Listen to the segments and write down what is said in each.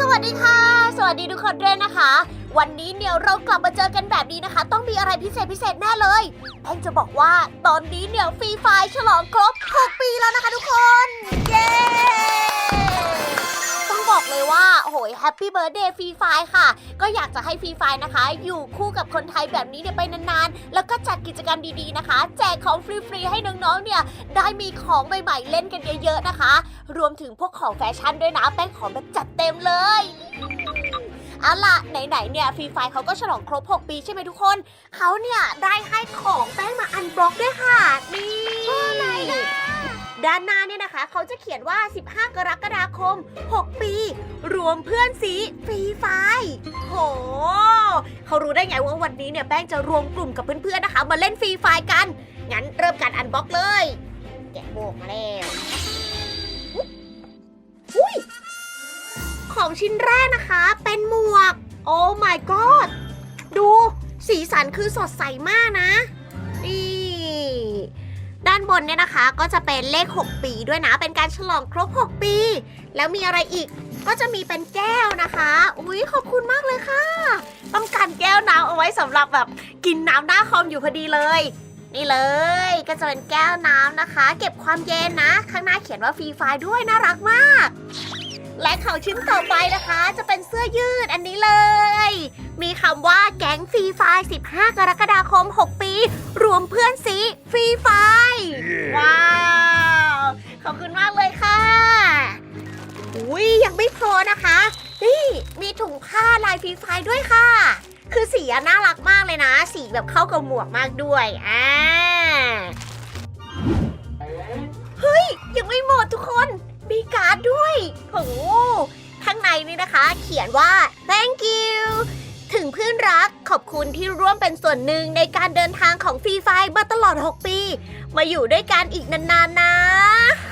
สวัสดีค่ะ สวัสดีทุกคนด้วยนะคะ วันนี้เนี่ยเรากลับมาเจอกันแบบนี้นะคะ ต้องมีอะไรพิเศษพิเศษแน่เลยแป้งจะบอกว่าตอนนี้เนี่ยฟรีไฟฉลองครบ 6 ปีแล้วนะคะทุกคน เย้ บอกเลยว่าโอ้โหแฮปปี้เบิร์ดเดย์ฟรีไฟค่ะ ก็อยากจะให้ฟรีไฟนะคะ อยู่คู่กับคนไทยแบบนี้เนี่ยไปนานๆ แล้วก็จัดกิจกรรมดีๆนะคะ แจกของฟรีๆให้น้องๆเนี่ยได้มีของใหม่ๆเล่นกันเยอะๆนะคะ รวมถึงพวกของแฟชั่นด้วยนะแป้งของแบบจัดเต็มเลยเอาล่ะไหนๆเนี่ยฟรีไฟเขาก็ฉลองครบ 6 ปีใช่ไหมทุกคน เขาเนี่ยได้ให้ของแป้งมาอันบล็อกด้วยค่ะ นี่อะไร ด้านหน้าเนี่ยนะคะ เขาจะเขียนว่า 15 กรกฎาคม 6 ปี รวมเพื่อนสีฟรีไฟโห เขารู้ได้ไงว่าวันนี้เนี่ยแป้งจะรวมกลุ่มกับเพื่อนๆนะคะ มาเล่นฟรีไฟกัน งั้นเริ่มการอันบล็อกเลย แกะโบกมาแล้วอุ้ยของชิ้นแรกนะคะ เป็นหมวก โอ้ my god ดู สีสันคือสดใสมากนะนี่ ด้านบนเนี่ยนะคะก็จะเป็นเลข 6 ปีด้วยนะ เป็นการฉลองครบ 6 ปี แล้วมีอะไรอีกก็จะมีเป็นแก้วนะคะ อุ้ยขอบคุณมากเลยค่ะ ต้องการแก้วน้ำเอาไว้สำหรับแบบกินน้ำหน้าคอมอยู่พอดีเลย นี่เลยก็จะเป็นแก้วน้ำนะคะ เก็บความเย็นนะ ข้างหน้าเขียนว่าฟรีไฟลด้วยน่ารักมาก และของชิ้นต่อไปนะคะ จะเป็นเสื้อยืดอันนี้เลย มีคำว่าแก๊งฟรีไฟล์15 กรกฎาคม 6 ปี รวมเพื่อนสีฟรีไฟล์ว้าว ขอบคุณมากเลยค่ะ อุ้ยยังไม่พอนะคะ นี่มีถุงผ้าลายฟรีไฟล์ด้วยค่ะ คือสีอะน่ารักมากเลยนะ สีแบบเข้ากับหมวกมากด้วย อ่า เฮ้ย ยังไม่หมดทุกคน มีการ์ดด้วยโอ้โหข้างในนี่นะคะ เขียนว่า thank you ถึงเพื่อนรักขอบคุณที่ร่วมเป็นส่วนหนึ่งในการเดินทางของฟรีไฟมาตลอด 6 ปี มาอยู่ด้วยกันอีกนานๆนะ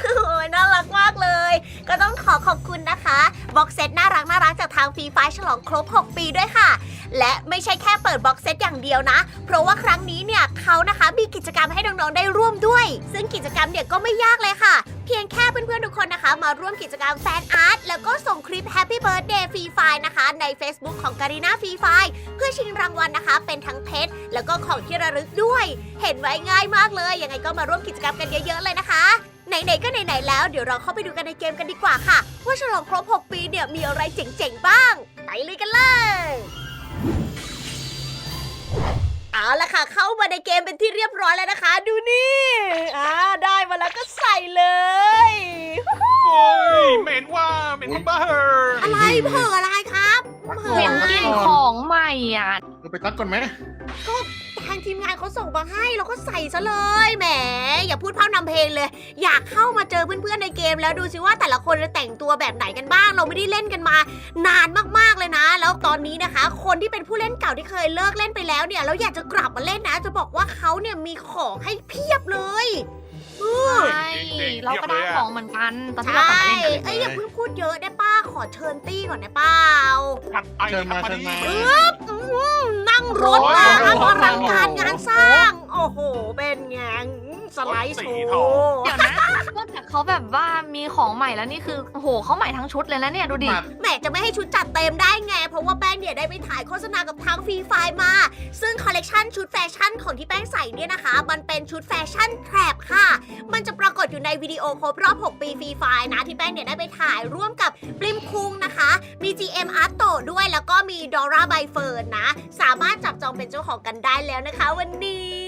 โอ้ยน่ารักมากเลย ก็ต้องขอขอบคุณนะคะบ็อกเซตน่ารักน่ารักจากทางฟรีไฟฉลองครบ 6 ปีด้วยค่ะ และไม่ใช่แค่เปิดบ็อกเซตอย่างเดียวนะ เพราะว่าครั้งนี้เนี่ยเขานะคะมีกิจกรรมให้น้องๆได้ร่วมด้วย ซึ่งกิจกรรมเนี่ยก็ไม่ยากเลยค่ะ เพียงแค่เพื่อนๆทุกคนนะคะ มาร่วมกิจกรรมแฟนอาร์ตแล้วก็ส่งคลิป Happy Birthday ฟรีไฟนะคะ ใน Facebook ของการีนาฟรีไฟเพื่อชิงรางวัลนะคะ เป็นทั้งเพชรแล้วก็ของที่ระลึกด้วย เห็นไว้ง่ายมากเลยยังไงก็มาร่วมกิจกรรมกันเยอะๆเลยนะคะไหนๆก็ไหนๆแล้วเดี๋ยวเราเข้าไปดูกันในเกมกันดีกว่าค่ะ ว่าฉลองครบ 6 ปีเนี่ยมีอะไรเจ๋งๆบ้าง ไปเลย มาในเกมเป็นที่เรียบร้อยแล้วนะคะ ดูนี่อ่าได้มาแล้วก็ใส่เลยโอ้ยเหม็นว่าเหม็นบ้าเหออะไรเผลออะไรครับเผลอเห็นอะไรกินของใหม่อะเราไปตัดก่อนไหม ทางทีมงานเขาส่งมาให้เราก็ใส่ซะเลยแหม อย่าพูดพร่ำนำเพลงเลย อยากเข้ามาเจอเพื่อนๆในเกม แล้วดูซิว่าแต่ละคนจะแต่งตัวแบบไหนกันบ้าง เราไม่ได้เล่นกันมา นานมากๆเลยนะ แล้วตอนนี้นะคะ คนที่เป็นผู้เล่นเก่าที่เคยเลิกเล่นไปแล้วเนี่ยแล้วอยากจะกลับมาเล่นนะ จะบอกว่าเขาเนี่ยมีของให้เพียบเลยเออใช่ เราก็ได้ของเหมือนกันตอนที่ใช่เรากลับมาเล่นกัน เอ้ยอย่า เชิญตี้ก่อนได้เปล่าผัดไปเชิญมาผัดเชิญมา ปึ๊บอื้อหือนั่งรถมาครับอลังการงานสร้าง โอ้โห เป็นไง สไลด์โชว์เดี๋ยวนะนอกจากเขาแบบว่ามีของใหม่แล้วนี่คือโอ้โหเขาใหม่ทั้งชุดเลยนะเนี่ยดูดิ แหมจะไม่ให้ชุดจัดเต็มได้ไง เพราะว่าแป้งเนี่ยได้ไปถ่ายโฆษณากับทางฟรีไฟล์มา ซึ่งคอลเลกชันชุดแฟชั่นของที่แป้งใส่เนี่ยนะคะ มันเป็นชุดแฟชั่นแทร็บค่ะ มันจะปรากฏอยู่ในวิดีโอครบรอบ 6 ปีฟรีไฟล์นะที่แป้งเนี่ยได้ไปถ่ายร่วมกับปริมคุงนะคะ มี GM Art โตด้วยแล้วก็มีดอร่าใบเฟิร์นนะ สามารถจับจองเป็นเจ้าของกันได้แล้วนะคะ วันนี้แ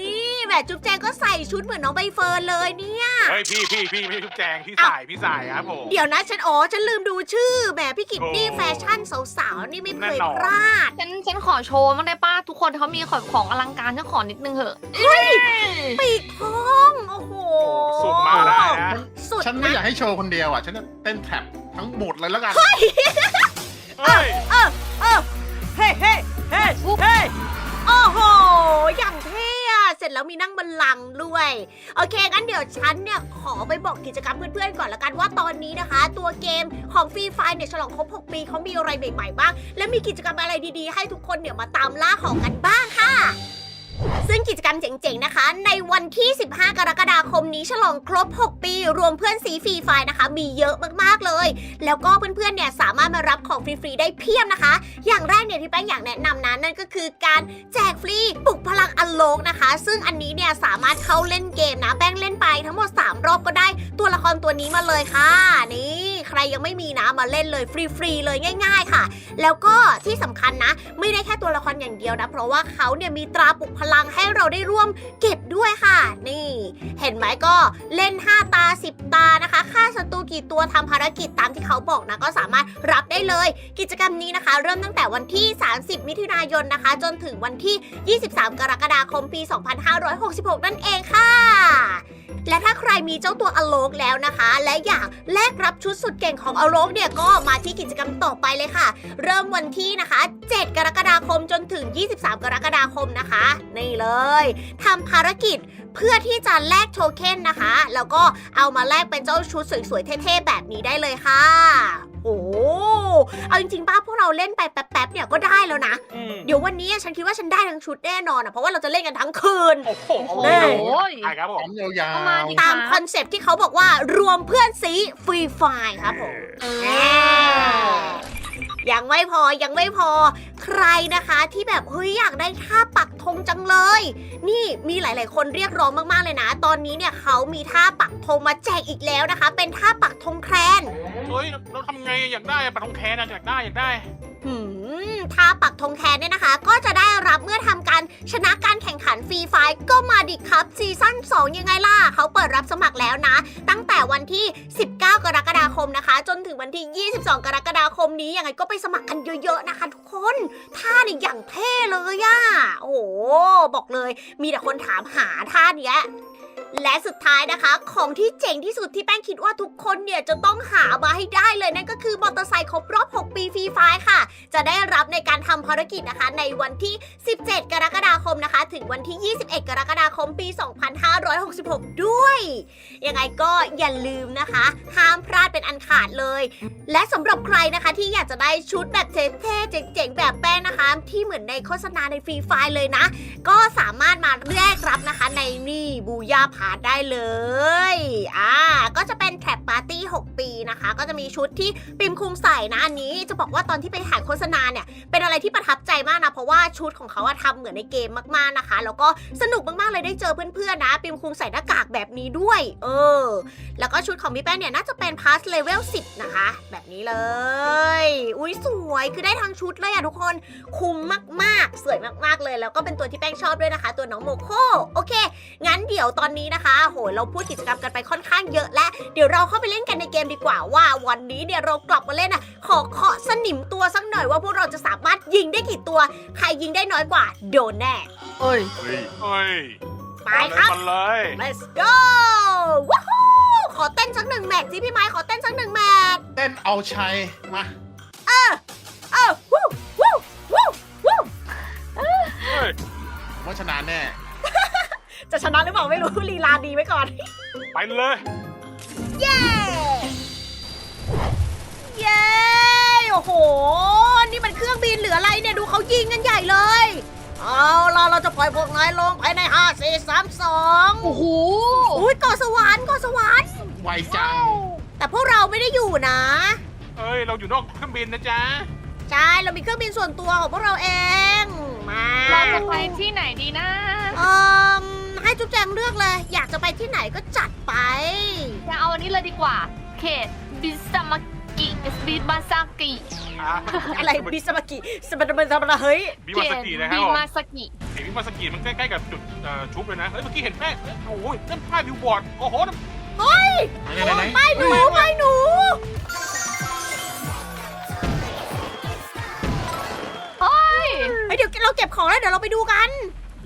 หมจุ๊บแจงก็ใส่ชุดเหมือนน้องใบเฟิร์นเลยเนี่ย เฮ้ยพี่พี่พี่ไม่ใช่ทุกแจงพี่สายพี่สายครับผม เดี๋ยวนะฉันอ๋อฉันลืมดูชื่อแหมพี่กิตนี่โอ้แฟชั่นสาวๆนี่ไม่เคยแน่นอน พลาด ฉันฉันขอโชว์มั้างได้ป้าทุกคนเขามีของของอลังการฉันขอนิดนึงเหอะปีกทองโอ้โหสุดมาได้นะ สุดฉันไม่นะอยากให้โชว์คนเดียวอะ ฉันจะเต้นแท็บทั้งหมดเลยแล้วกันเฮ้ย เออเออเฮ้เฮ้เฮ้เฮ้โอ้โหอย่างเท่อะ เสร็จแล้วมีนั่งบัลลังก์ด้วย โอเคงั้นเดี๋ยวฉันเนี่ยขอไปบอกกิจกรรมเพื่อนๆก่อนละกันว่าตอนนี้นะคะ ตัวเกมของฟรีไฟเนี่ยฉลองครบ 6 ปีเขามีอะไรใหม่ๆบ้าง และมีกิจกรรมอะไรดีๆ ให้ทุกคนเนี่ยมาตามล่าของกันบ้างค่ะ ซึ่งกิจกรรมเจ๋งๆนะคะ ในวันที่ 15 กรกฎาคมนี้ฉลองครบ 6 ปี รวมเพื่อนสีฟรีไฟล์นะคะ มีเยอะมากๆเลย แล้วก็เพื่อนๆเนี่ยสามารถมารับของฟรีๆได้เพียบนะคะ อย่างแรกเนี่ยที่แป้งอยากแนะนำนะนั่นก็คือการแจกฟรีปลุกพลังอันโลกนะคะ ซึ่งอันนี้เนี่ยสามารถเข้าเล่นเกมนะแป้งเล่นไปทั้งหมด 3 รอบก็ได้ตัวละครตัวนี้มาเลยค่ะนี่ใครยังไม่มีนะมาเล่นเลยฟรีๆเลยง่าย ๆ ค่ะ แล้วก็ที่สำคัญนะ ไม่ได้แค่ตัวละครอย่างเดียวนะ เพราะว่าเขาเนี่ยมีตราปลุกพลังให้เราได้ร่วมเก็บด้วยค่ะ นี่ เห็นไหมก็เล่น 5 ตา 10 ตานะคะฆ่าศัตรูกี่ตัวทำภารกิจตามที่เขาบอกนะก็สามารถรับได้เลย กิจกรรมนี้นะคะ เริ่มตั้งแต่วันที่ 30 มิถุนายนนะคะ จนถึงวันที่ 23 กรกฎาคมปี 2566 นั่นเองค่ะ และถ้าใครมีเจ้าตัวอโลกแล้วนะคะ และอยากแลกรับชุดสุดเก่งของอโลกเนี่ยก็มาที่กิจกรรมต่อไปเลยค่ะ เริ่มวันที่นะคะ 7 กรกฎาคมจนถึง 23 กรกฎาคมนะคะ นี่เลยทำภารกิจเพื่อที่จะแลกโทเค็นนะคะ แล้วก็เอามาแลกเป็นเจ้าชุดสวยๆเท่ๆแบบนี้ได้เลยค่ะ โอ้เอาจริงๆป้าพวกเราเล่นไปแป๊บๆเนี่ยก็ได้แล้วนะ อืมเดี๋ยววันนี้ฉันคิดว่าฉันได้ทั้งชุดแน่นอนอะเพราะว่าเราจะเล่นกันทั้งคืน โอ้โหโอ้แน่โหใช่ครับผพร้อม มยาวเข้ามาดิตามคอนเซปต์ที่เขาบอกว่ารวมเพื่อนสีฟรีไฟล์ครับผมเอแหอมยัง ไม่พอยังไม่พอ ใครนะคะที่แบบเฮ้ยอยากได้ท่าปักธงจังเลย นี่มีหลาย ๆ คนเรียกร้องมากๆเลยนะ ตอนนี้เนี่ยเขามีท่าปักธงมาแจกอีกแล้วนะคะ เป็นท่าปักธงแครน เฮ้ยเราทำไงอยากได้ปะทองแคนอะอยากได้อยากได้ หืมท่าปักธงแคนเนี่ยนะคะ ก็จะได้รับเมื่อทำการชนะการแข่งขันฟรีไฟล์ก็มาดิครับซีซั่น2 ยังไงล่ะ เขาเปิดรับสมัครแล้วนะ ตั้งแต่วันที่ 19 กรกฎาคมนะคะ จนถึงวันที่ 22 กรกฎาคมนี้ยังไงก็ไปสมัครกันเยอะๆนะคะ ทุกคนท่านี่อย่างเท่เลยอะโอ้โหบอกเลย มีแต่คนถามหาท่าเนี้ย และสุดท้ายนะคะ ของที่เจ๋งที่สุดที่แป้งคิดว่าทุกคนเนี่ยจะต้องหามาให้ได้เลยนั่นก็คือมอเตอร์ไซค์ครบรอบ 6 ปีฟรีไฟล์ค่ะ จะได้รับในการทำภารกิจนะคะ ในวันที่ 17 กรกฎาคมนะคะ ถึงวันที่ 21 กรกฎาคมปี 2566 ด้วย ยังไงก็อย่าลืมนะคะ ห้ามพลาดเป็นอันขาดเลย และสำหรับใครนะคะที่อยากจะได้ชุดแบบเท่ๆเจ๋งๆแบบแป้งนะคะ ที่เหมือนในโฆษณาในฟรีไฟล์เลยนะ ก็สามารถมาแลกรับนะคะในนี่บูยาพาร์ทได้เลย อ่า ก็จะเป็นแท็บปาร์ตี้ 6 ปีนะคะ ก็จะมีชุดที่ปิมคุงใส่นะ อันนี้จะบอกว่าตอนที่ไปถ่ายโฆษณาเนี่ย เป็นอะไรที่ประทับใจมากนะ เพราะว่าชุดของเขาอะทำเหมือนในเกมมากๆนะคะ แล้วก็สนุกมากๆเลยได้เจอเพื่อนๆนะ ปิมคุงใส่หน้ากากแบบนี้ด้วย เออ แล้วก็ชุดของพี่แป้งเนี่ยน่าจะเป็นพาสเลเวล10 นะคะ แบบนี้เลย อุ้ยสวย คือได้ทั้งชุดเลยอะทุกคน คุ้มมากๆ สวยมากๆเลย แล้วก็เป็นตัวที่แป้งชอบด้วยนะคะ ตัวน้องโมโค โอเค งั้นเดี๋ยวตอนนี้นะคะโหเราพูดกิจกรรมกันไปค่อนข้างเยอะและเดี๋ยวเราเข้าไปเล่นกันในเกมดีกว่าว่า วันนี้เนี่ยเรากลับมาเล่นอะขอเคาะสนิมตัวสักหน่อยว่าพวกเราจะสามารถยิงได้กี่ตัว ใครยิงได้น้อยกว่า โดนแน่ เอ้ยๆเฮ้ยเฮ้ยไปครับ มันเลย let's go ว้าวขอเต้นสักหนึ่งแมทสิพี่ไม้ขอเต้นสักหนึ่งแมทเต้นเอาชัยมาเออวู้วู้วู้วู้เฮ้ยผมว่าชนะแน่ จะชนะหรือเปล่าไม่รู้ลีลาดีไว้ก่อน ไปเลย เย้ เย้ โอ้โห นี่มันเครื่องบินหรืออะไรเนี่ย ดูเขายิงกันใหญ่เลย เอาล่ะเราจะปล่อยพวกนายลงภายใน5 4 3 2โอ้โหอุ้ยเกาะสวรรค์เกาะสวรรค์ ไวจัง แต่พวกเราไม่ได้อยู่นะ เอ้ย เราอยู่นอกเครื่องบินนะจ๊ะ ใช่ เรามีเครื่องบินส่วนตัวของพวกเราเอง มาเราจะไปที่ไหนดีนะ เอ่ม ให้จุ๊บแจงเลือกเลย อยากจะไปที่ไหนก็จัดไป จะเอาอันนี้เลยดีกว่า เขตบิสมากิบิมาซากิอะอะไรบิสมากิสบันบันสบันเฮ้ยบิเขมาสตกินะครับบิผมมาสกิเห็นบิมาสกิมันใกล้ๆกับจุดเอ่อชุบเลยนะ เฮ้ยเมื่อกี้เห็นแป้งโอ้ยนั่นป้ายบิวบอร์ด โอ้โหนั่นไหนไหนไหนไปหนูไปหนู เฮ้ย เฮ้ยเดี๋ยวเราเก็บของแล้วเดี๋ยวเราไปดูกัน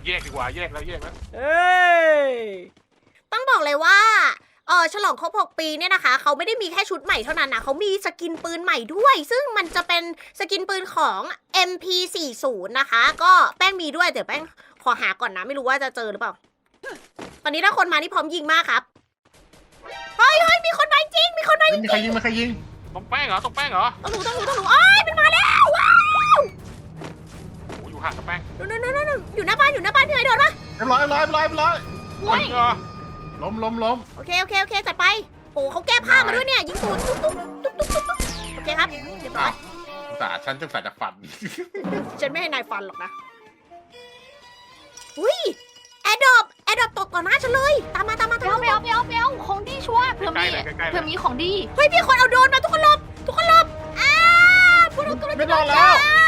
แยกดีกว่าแยกแล้วแยกแล้วเอ้ยต้องบอกเลยว่าเออฉลองครบ6ปีเนี่ยนะคะ เขาไม่ได้มีแค่ชุดใหม่เท่านั้นนะเขามีสกินปืนใหม่ด้วย ซึ่งมันจะเป็นสกินปืนของ MP40 นะคะ ก็แป้งมีด้วย เดี๋ยวแป้งขอหาก่อนนะ ไม่รู้ว่าจะเจอหรือเปล่า ตอนนี้ถ้าคนมานี่พร้อมยิงมากครับ เฮ้ยเฮ้ยมีคนมาจริง มีคนมาจไม่ริงมีใครยิงไม่ใครยิง ตรงแป้งเหรอตรงแป้งเหรอต้องหนูต้องหนูต้องหนูอ้ายมันมาแล้วว้าว โอ้ยอยู่ห่างกับแป้งนู่นนู่นนู่นนู่นอยู่หน้าบ้านอยู่หน้าบ้านพี่ไอโดนปะเรียบร้อยเรียบร้อยเรียบร้อยเรียบร้อยโอ้ยเออล้มล้มล้มโอเคโอเคโอเคจัดไปโอ้เขาแก้ผ้ามาด้วยเนี่ยยิงตูดตุ๊บตุ๊บตุ๊บตุ๊บตุ๊บตุ๊บโอเคครับเรียบร้ออ้าวยสาฉันจะใส่จากฟัน ฉันไม่ให้นายฟันหรอกนะอุ้ยแอดดอปแอดดอปตกต่อหน้าฉันเลย ตามมาตามมาไปตามเอามาไปเอาไปเอาไปเอาของดีชัวร์เผื่อใกล้มีเลยใกล้ๆเลเผื่อยมีของดี เฮ้ยพี่คนเอาโดรนมาทุกคนหลบทุกคนหลบอ้าพวกเรากำลังไม่จะรอดแล้ว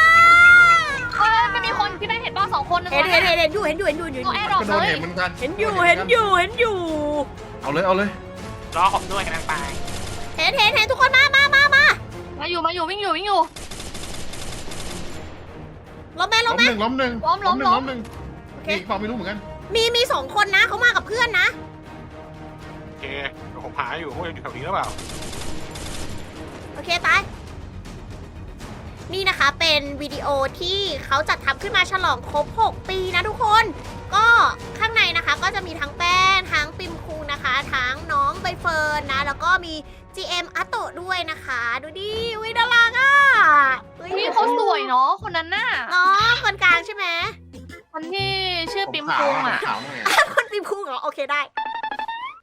เออมันมีคนพี่แม่เห็นบ้าสองคนนึงเห็นเห็นเห็นเห็นอยู่เห็นอยู่เห็นอยู่เห็นอยู่ตัวแอร์ดรอปก็โดเลนยเห็นเหมือนกันเห็นอยู่เห็นอยู่เห็นอยู่เอาเลยเอาเลยรอผมด้วยกำลังไปเห็นเห็นเห็นทุกคนมามามามามาอยู่มาอยู่วิ่งอยู่วิ่งอยู่ลบแม่ลล้บมแม่หนึ่งล้มหนึ่งล้มล้มหนึ่งล้ล้มมหนึ่งโอเคมีอีกเปล่าไม่รู้เหมือนกันมีมีสองคนนะเขามากับเพื่อนนะ โอเคเดี๋ยวผมหาอยู่ว่าอยู่แถวนี้หรือเปล่าโอเคตาย นี่นะคะเป็นวิดีโอที่เขาจัดทำขึ้นมาฉลองครบ 6 ปีนะทุกคน ก็ข้างในนะคะก็จะมีทั้งแป้งทั้งปิมคูนะคะทั้งน้องใบเฟิร์นนะ แล้วก็มี GM อัตโตะด้วยนะคะ ดูดิวิดารักอะอุ๊ยพี่เขาสวยเนาะคนนั้นน่ะน้องคนกลางใช่ไหมคนที่ชื่อผมปิมขาวคุงอะ ขาวหน่อยคนปิมคูเหรอ โอเคได้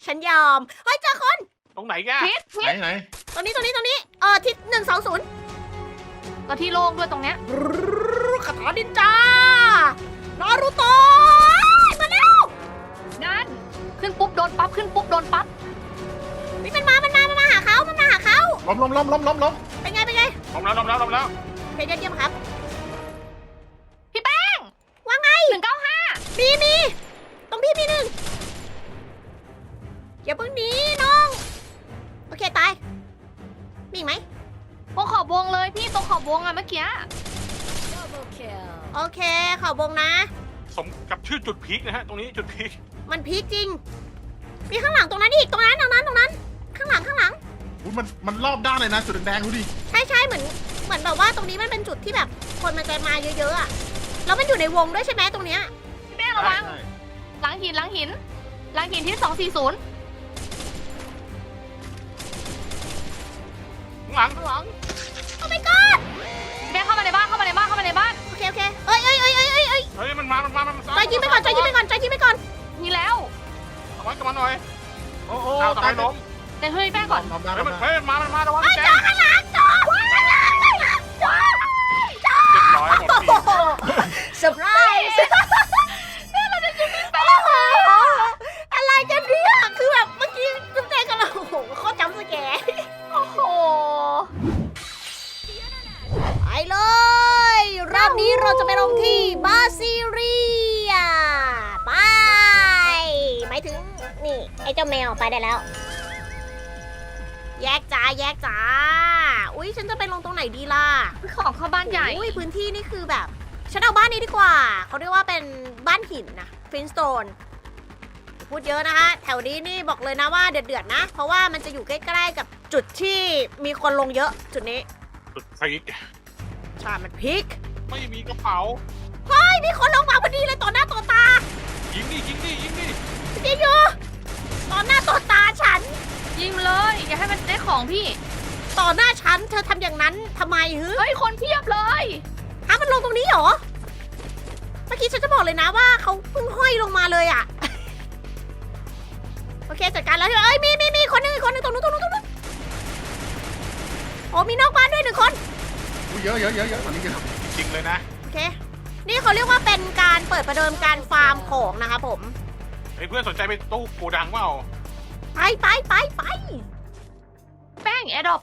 ฉันยอมเฮ้ยเจอคนตรงไหนแกพิษพิไหนษไหน ตรงนี้ตรงนี้ตรงนี้เออทิศหนึ่งสองศูนย์ แล้วที่โล่งด้วยตรงเนี้ยคาถาดินจานารูโตะมาแล้ว นั่น ขึ้นปุ๊บโดนปั๊บ ขึ้นปุ๊บโดนปั๊บนี่มันมา มันมา มันมาหาเขามันมาหาเขาล้มล้มล้มล้มล้มล้มเป็นไง เป็นไงลมแล้วลมแล้วลมแล้วเพจยอดเยี่ยมครับ พี่แป้ง ว่าไงหนึ่งเก้าห้ามีมีตรงพี่มีหนึ่งอย่าเพิ่งหนีน้อง โอเค ตาย มีอีกไหม ตรงขอบวงเลยพี่ตรงขอบวงอะเมื่อกี้โอเคข่าวบงนะ สมกับชื่อจุดพีคนะฮะ ตรงนี้จุดพีคมันพีคจริง มีข้างหลังตรงนั้นอีกตรงนั้นตรงนั้นตรงนั้น ข้างหลังข้างหลัง อุ๊ยมันมันรอบด้านเลยนะจุดแดงๆดูดิใช่ใช่เหมือนเหมือนแบบว่าตรงนี้มันเป็นจุดที่แบบคนมันจะมาเยอะๆอะแล้วมันอยู่ในวงด้วยใช่ไหมตรงเนี้ยพี่แป้งระวังใช่หลังหินหลังหินหลังหินที่สองสี่ศูนย์ข้างหลังข้างหลัง ฮ้ยมันมา มันมา มันมาใจยิงไปก่อนใจยิงไปก่อนใจยิงไปก่อนมีแล้วเอาไว้กับมันหน่อยโอ้โอ้เอาทำไมล้มเดี๋ยวช่วยพี่แป้งก่อนล้มได้เฮ้ยล้มันมเฮ้ได้ยมันมา มันมาระวังแกจอข้างหลัง เขาเรียกว่าเป็นบ้านหินนะฟินสโตนพูดเยอะนะคะแถวนี้นี่บอกเลยนะว่าเดือดๆนะ เพราะว่ามันจะอยู่ใกล้ๆกับจุดที่มีคนลงเยอะจุดนี้จุดพีคใช่มันพลิกไม่มีกระเป๋าเฮ้ยมีคนลงมาพอดีเลยต่อหน้าต่อตายิงดิยิงดิยิงดิจริงอยู่ต่อหน้าต่อตาฉัน ยิงมันเลยอย่าให้มันได้ของพี่ ต่อหน้าฉันเธอทำอย่างนั้นทำไมฮึเฮ้ยคนเพียบเลยฮะมันลงตรงนี้เหรอเมื่อกี้ฉันจะบอกเลยนะว่าเขาเพิ่งห้อยลงมาเลยอะโอเคจัดการแล้วใช่ไหมเอ้ยมีมีมีคนหนึงอีกคนหนึงตรงนู้นตรงนู้นตรงนู้นโอ้มีนอกบ้านด้วยหนึ่งคน อุ๊ยเยอะเยอะเยอะเยอะตอนนี้เยอะจริงเลยนะโอเค นี่เขาเรียกว่าเป็นการเปิดประเดิมการฟาร์มของนะคะผม ไอ้เพื่อนสนใจไปตู้โกดังเปล่าไปไปไปไปแป้งแอดดอป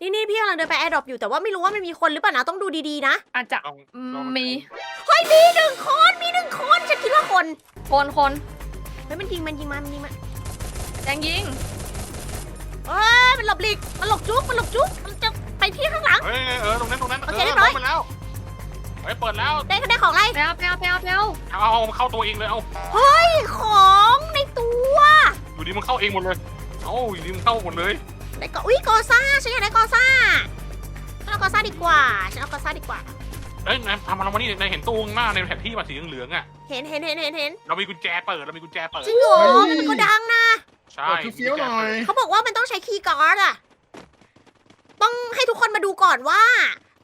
นี่นี่พี่กำลังเดินไปแอร์ดรอปอยู่แต่ว่าไม่รู้ว่ามันมีคนหรือเปล่านะต้องดูดีๆนะ อาจจะ ลองอืลองมมีเฮ้ ยมีหนึ่งคนมีหนึ่งคนฉันคิดว่าคนคนคนเฮ้ยมันยิงมันยิงมามันยิงมาแดงยิงเอ้ยมันหลบหลีกมันหลบจุ๊บมันหลบจุ๊บมันจะไปที่ข้างหลัง เฮ้ยเออตรงนั้นตรงนั้นโอเคเรียบร้อยล้มไปแล้วเฮ้ยเปิดแล้วได้ได้ของอะไรแปลวแปลวแปลวแปลวเอาเอาเอาเข้าตัวเองเลยเอาเฮ้ยของในตัวอยู่ดีมันเข้าเองหมดเลยเอ้าอยู่ดีมันเข้าหมดเลยได้ก็อุ้ยกอซ่าฉันอยากได้กอซ่าฉันเอากอซ่าดีกว่าฉันเอากอซ่าดีกว่า เอ้ยนายทำมาแล้วมานี่นายเห็นตู้ข้างหน้าในแผนที่มาสีเหลืองๆอะเห็นเห็นเห็นเห็นเห็นเรามีกุญแจเปิดเรามีกุญแจเปิดจริงเหรอมันเป็นโกดังนะ ใช่เปิดคือเฟี้ยวหน่อย เขาบอกว่ามันต้องใช้คีย์การ์ดอะต้องให้ทุกคนมาดูก่อนว่า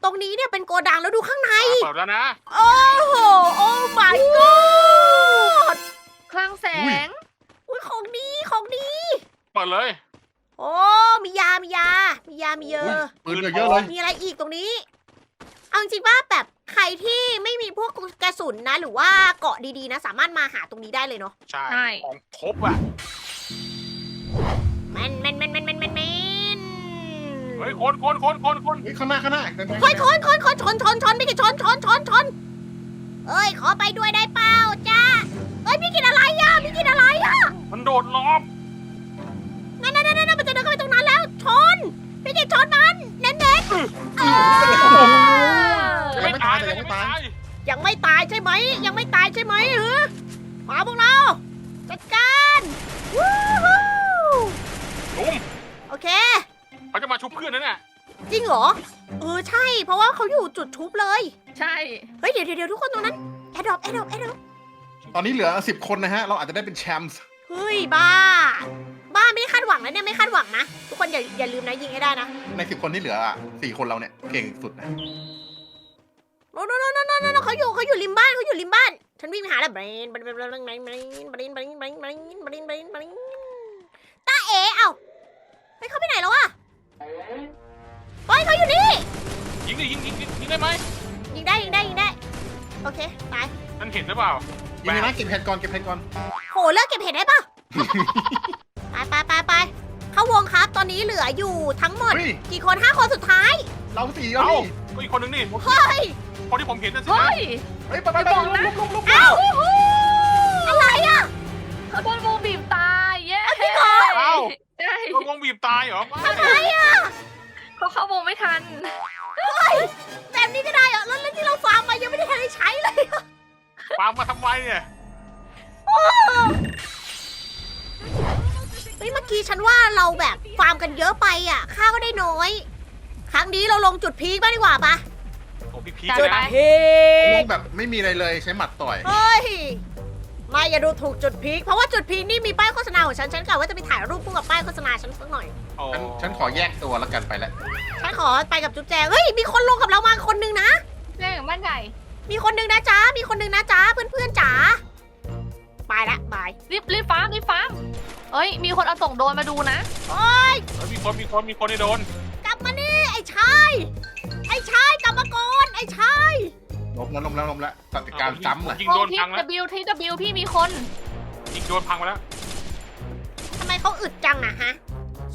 ตรงนี้เนี่ยเป็นโกดังแล้วดูข้างใน เปิดแล้วนะโอ้โห โอ้ my god คลั่งแสง อุ้ยของดีของดี เปิดเลยโอ้ มียา มียา มียา มีเยอุ้ยอะปืนเยอะๆเลย มีอะไรอีกตรงนี้ เอาจริงๆว่าแบบใครที่ไม่มีพวกกระสุนนะ หรือว่าเกาะดีๆนะ สามารถมาหาตรงนี้ได้เลยเนาะใช่ ใช่ ของครบอะ แมนแมนแมนแมนแมนแมนแมนเฮ้ย คนคนคนคนคนเฮ้ยข้างหน้าข้างหน้าแดงๆคนคนคนคนชนชนชนพี่กิจชนชนชนชนเอ้ย ขอไปด้วยได้เปล่าจ้าเอ้ยพี่กินอะไรอะพี่กินอะไรอะมันโดดล้อมนั่นนั่นนั่นนั่นมันจะเดินเข้าไปตรงนั้นแล้วชนพี่กิจชนมันเน้นเน้นๆเออยังไม่ตายเลยยังไม่ตายยังไม่ตายใช่ไหม ยังไม่ตายใช่ไหมเหรอมาพวกเรา จัดการวู้ฮู้ลุงโอเค เขาจะมาชุบเพื่อนนั่นน่ะจริงเหรอ เออใช่ เพราะว่าเขาอยู่จุดทุบเลย ใช่ เฮ้ยเดี๋ยวเดี๋ยวเดี๋ยวทุกคนตรงนั้นแอดดอปแอดดอปแอดดอปตอนนี้เหลือสิบคนนะฮะ เราอาจจะได้เป็นแชมป์ เฮ้ยบ้า บ้าไม่ได้คาดหวังนะเนี่ยไม่คาดหวังนะ ทุกคนอย่าอย่าลืมนะยิงให้ได้นะ ในสิบคนที่เหลืออะสี่คนเราเนี่ยเก่งสุดนะโน้โน้โน้โน้โน้โน้เขาอยู่เขาอยู่ริมบ้านเขาอยู่ริมบ้าน ฉันวิ่งไปหาแล้วบรินบรินบรินบรินบรินบรินบรินบรินบรินบรินบรินบรินบรินตาเอ๋เอ้าเฮ้ยเขาไปไหนแล้วอะเฮ้ยเขาอยู่นี่ยิงดิยิงยิงยิงยิงได้ไหมยิงได้ยิงได้ยิงได้โอเคตายมันเห็นหรือเปล่ายิงเลยนะเก็บแผ่นก่อนเก็บแผ่นก่อนโหเลิกเก็บเห็ดได้ปะไปไปไปไปเข้าวงครับตอนนี้เหลืออยู่ทั้งหมด กี่คนห้าคนสุดท้ายเราสี่เอา ก็อีกคนนึงนี่เฮ้ย คนที่ผมเห็นนั่นสิเฮ้นะยเฮ้ยไปไปไปบอกนะลุกลุกลุกเอ้าอะไรอะเขาโดนวงบีบตายเย้เอ้า ใช่โดนวงบีบตายเหรอไม่ทำไมอะเขาเข้าวงไม่ทันแบบนี้ก็ได้เหรอแล้วแล้วที่เราฟาร์มมายังไม่ได้ทันได้ใช้เลยฟาร์มมาทำไมเนี่ยเฮ้ยเมื่อกี้ฉันว่าเราแบบฟาร์มกันเยอะไปอะข้าวก็ได้น้อย ครั้งนี้เราลงจุดพีคบ้างดีกว่าปะโอ้พี่พีจัดเลยไปนะเฮ้ลุกแบบไม่มีอะไรเลยใช้หมัดต่อย เฮ้ยไม่อย่าดูถูกจุดพีคเพราะว่าจุดพีคนี่มีป้ายโฆษณาของฉันฉันกะว่าจะไปถ่ายรูปคู่กับป้ายโฆษณาฉันสักหน่อย โอ้ฉันฉันขอแยกตัวแล้วกันไปแล้วฉันขอไปกับจุ๊บแจงเฮ้ยมีคนลงกับเรามาคนนึงนะ เรื่องบ้านใหญ่มีคนนึงนะจ๊ะมีคนนึงนะจ๊ะเพื่อนๆจ๋าไปละบายรีบรีบฟาร์มรีบฟาร์มเอ้ย มีคนเอาส่งโดรนมาดูนะโอ้ย เฮ้ยมีคนมีคนมีคนในโดนกลับมานี่ไอ้ชายไอ้ชายกลับมาก่อนไอ้ชายล้มแล้วล้มแล้วล้มแล้วตัดการจ้ำเลยยิงวโดงนทิศพังแล้ว W ทิศ W พี่มีคน ยิงโดนพังมาแล้ว ทำไมเขาอึดจังนะฮะ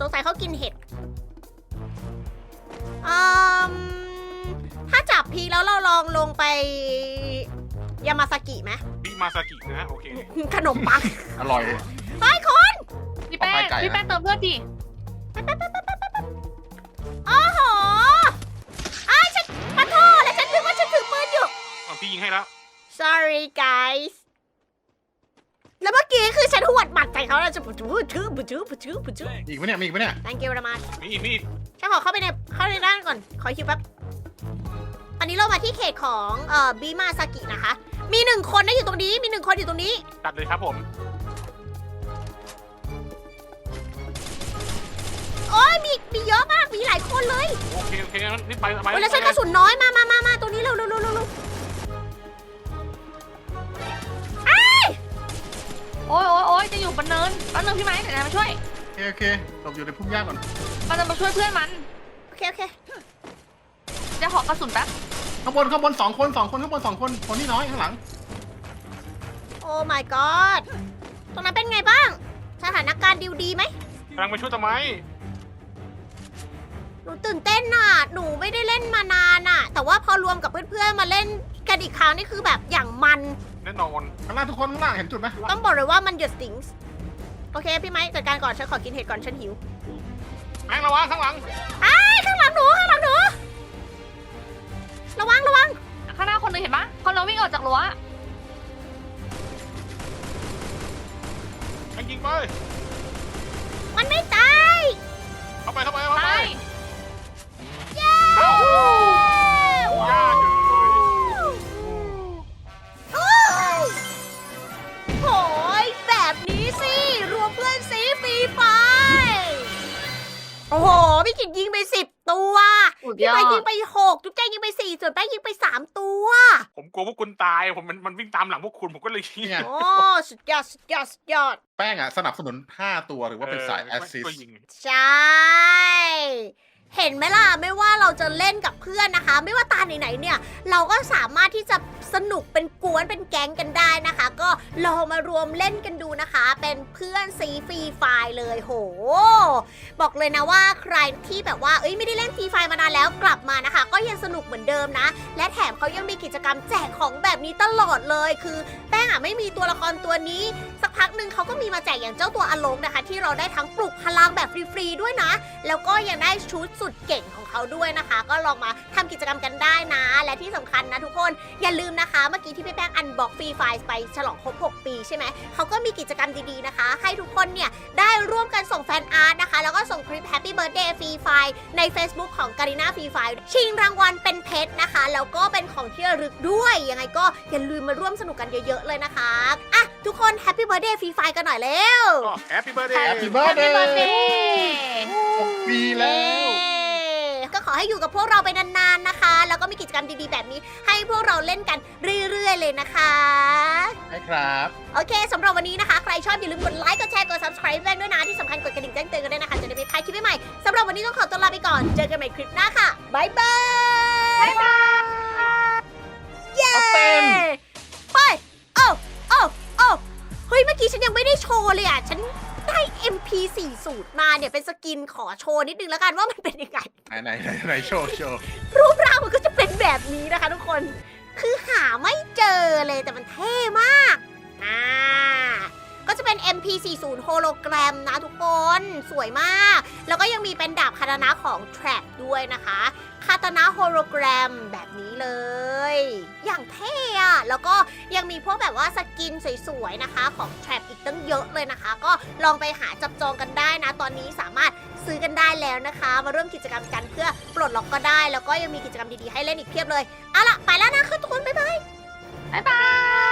สงสัยเขากินเห็ดอืมถ้าจับพีแล้วเราลองลงไป ยามาสกิไหมพี่มาซากินะโอเค ขนมปังอร่อยไปคนพี่แป้งเอาไปไก่นะพี่แป้งเติมเลือดดิโ sorry guys แล้วเมื่อกี้คือฉันหวดหมัดใส่เขาแล้วจะปุ๊บชื้อชื้อปุ๊บชื้อปุ๊บชื้อปุ๊บชื้อ อีกไหมเนี่ยมีอีกไหมเนี่ย thank you very much มีอีกมีอีกฉันขอเข้าไปในเข้าในด้านก่อน ขอคิวแป๊บ อันนี้เรามาที่เขตของเอ่อบีมาซากินะคะ มีหนึ่งคนนะอยู่ตรงนี้ มีหนึ่งคนอยู่ตรงนี้ ตัดเลยครับผม โอ้ยมีมีเยอะมาก มีหลายคนเลยโอเคโอเคงั้นรีบไปไปเวลาฉันกระสุนน้อย มามามามาตรงนี้เร็วเร็วเร็วเร็วเร็ว โอ้ยโอ้ยโอ้ยจะอยู่บนเนินแป๊บนึงพี่ไม้เดี๋ยวนะมาช่วยโอเคโอเคหลบอยู่ในพุ่มหญ้าก่อนมันจะมาช่วยเพื่อนมันโอเคโอเคจะขอกระสุนแป๊บข้างบนข้างบนสองคนสองคนข้างบนสองคนคนที่น้อยข้างหลังโอ้ my god ตรงนั้นเป็นไงบ้าง สถานการณ์ดิวดีไหมกำลังไปช่วยทำไมหนูตื่นเต้นน่ะ หนูไม่ได้เล่นมานานน่ะ แต่ว่าพอรวมกับเพื่อนๆมาเล่นกันอีกครั้งนี่คือแบบอย่างมัน แน่นอนข้างล่างทุกคนข้างล่างเห็นจุดไหมต้องบอกเลยว่ามันหยุดสิงส์โอเคพี่ไม้จัดการก่อนฉันขอกินเห็ดก่อนฉันหิวแม่งระวังข้างหลังไอ้ายข้างหลังหนูข้างหลังหนูระวังระวังข้างหน้าคนหนึงเห็นปะเขาเราวิ่งออกจากรั้วแม่งยิงไปมันไม่ตายเข้าไปเข้าไปเข้าไป ยิงไปสิบตัวสุดพี่ยอไปดยิงไปหกจุ๊บแจงยิงไปสี่ส่วนแป้งยิงไปสามตัว ผมกลัวพวกคุณตาย ผมมันมันวิ่งตามหลังพวกคุณผมก็เลยยิงเนี่ยโอ้สุดยอดสุดยอดสุดยอด แป้งอะสนับสนุน 5 ตัวหรือว่าเป็นสายแอเอสอซิสก็ยิงใช่ เห็นไหมล่ะ ไม่ว่าเราจะเล่นกับเพื่อนนะคะ ไม่ว่าตาไหนๆเนี่ย เราก็สามารถที่จะสนุกเป็นกวนเป็นแก๊งกันได้นะคะก็ ลองมารวมเล่นกันดูนะคะ เป็นเพื่อนซีฟรีไฟล์เลยโห บอกเลยนะว่าใครที่แบบว่าเอ้ยไม่ได้เล่นฟรีไฟล์มานานแล้วกลับมานะคะ ก็ยังสนุกเหมือนเดิมนะ และแถมเขายังมีกิจกรรมแจกของแบบนี้ตลอดเลย คือแป้งอะไม่มีตัวละครตัวนี้ สักพักหนึ่งเขาก็มีมาแจกอย่างเจ้าตัวอลงนะคะ ที่เราได้ทั้งปลุกพลังแบบฟรีๆด้วยนะ แล้วก็ยังได้ชุดสุดเก่งของเขาด้วยนะคะ ก็ลองมาทำกิจกรรมกันได้นะ และที่สำคัญนะทุกคนอย่าลืมนะคะ เมื่อกี้ที่พี่แป้งอันบอกฟรีไฟล์ไปฉลองครบ6 ปีใช่ไหม เขาก็มีกิจกรรมดีๆนะคะ ให้ทุกคนเนี่ย ได้ร่วมกันส่งแฟนอาร์ตนะคะ แล้วก็ส่งคลิป Happy Birthday ฟรีไฟล์ใน Facebook ของการ i นาฟรีไฟล์ชิงรางวัลเป็นเพชรนะคะ แล้วก็เป็นของที่ระลึกด้วย ยังไงก็อย่าลืมมาร่วมสนุกกันเยอะๆเลยนะคะอะทุกคน Happy Birthday ฟรีไฟล์กันหน่อยเร็วก็แฮปปี้เบิร์ดเดย์ Happy Birthday ปีแล้ว เย้ก็ ขอให้อยู่กับพวกเราไปนานๆนะคะ แล้วก็มีกิจกรรมดีๆแบบนี้ ให้พวกเราเล่นกันเรื่อยๆเลยนะคะ ใช่ครับ โอเคสำหรับวันนี้นะคะ ใครชอบอย่าลืมกดไลค์ กดแชร์ กด subscribe แจ้งด้วยนะ ที่สำคัญกดกระดิ่งแจ้งเตือนกันด้วยนะคะ จะได้ไม่พลาดคลิปใหม่ๆสำหรับวันนี้ต้องขอตัวลาไปก่อน เจอกันใหม่คลิปหน้าค่ะบายบายบ๊ายบายเย้เอาเป็นไปโอ้โอ้โอ้เฮ้ยเมื่อกี้ฉันยังไม่ได้โชว์เลยอะฉัน ได้ MP40 มาเนี่ยเป็นสกินขอโชว์นิดนึงแล้วกันว่ามันเป็นยังไง ไหนไหนไหนไหนโชว์โชว์รูปร่างมันก็จะเป็นแบบนี้นะคะทุกคน คือหาไม่เจอเลยแต่มันเท่มาก อ่า ก็จะเป็น MP40 โฮโลแกรมนะทุกคน สวยมาก แล้วก็ยังมีเป็นดาบคาตานะของ Trap ด้วยนะคะ คาตานะโฮโลแกรมแบบนี้ ลย อย่างเท่อะแล้วก็ยังมีพวกแบบว่าสกินสวยๆนะคะของแทรปอีกตั้งเยอะเลยนะคะ ก็ลองไปหาจับจองกันได้นะ ตอนนี้สามารถซื้อกันได้แล้วนะคะ มาร่วมกิจกรรมกันเพื่อปลดล็อกก็ได้ แล้วก็ยังมีกิจกรรมดีๆให้เล่นอีกเพียบเลยเอาล่ะไปแล้วนะค่ะทุกคนบ๊ายบายบ๊ายบาย